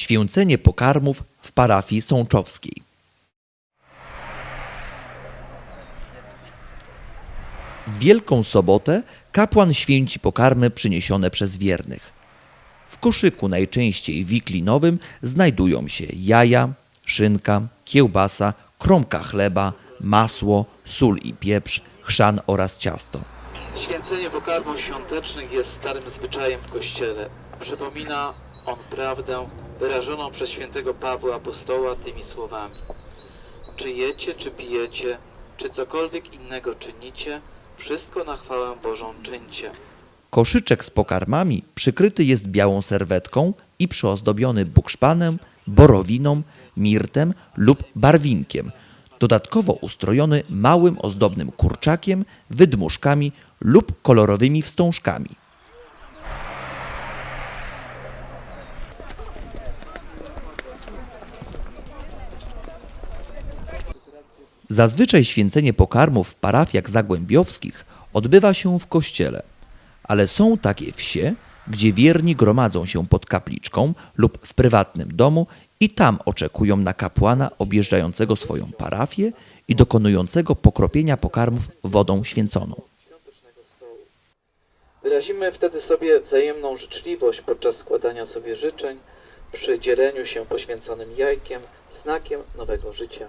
Święcenie pokarmów w parafii sączowskiej. W Wielką Sobotę kapłan święci pokarmy przyniesione przez wiernych. W koszyku najczęściej wiklinowym znajdują się jaja, szynka, kiełbasa, kromka chleba, masło, sól i pieprz, chrzan oraz ciasto. Święcenie pokarmów świątecznych jest starym zwyczajem w Kościele. Przypomina on prawdę wyrażoną przez świętego Pawła Apostoła tymi słowami. Czy jecie, czy pijecie, czy cokolwiek innego czynicie, wszystko na chwałę Bożą czyńcie. Koszyczek z pokarmami przykryty jest białą serwetką i przyozdobiony bukszpanem, borowiną, mirtem lub barwinkiem, dodatkowo ustrojony małym ozdobnym kurczakiem, wydmuszkami lub kolorowymi wstążkami. Zazwyczaj święcenie pokarmów w parafiach zagłębiowskich odbywa się w kościele, ale są takie wsie, gdzie wierni gromadzą się pod kapliczką lub w prywatnym domu i tam oczekują na kapłana objeżdżającego swoją parafię i dokonującego pokropienia pokarmów wodą święconą. Wyrazimy wtedy sobie wzajemną życzliwość podczas składania sobie życzeń przy dzieleniu się poświęconym jajkiem, znakiem nowego życia.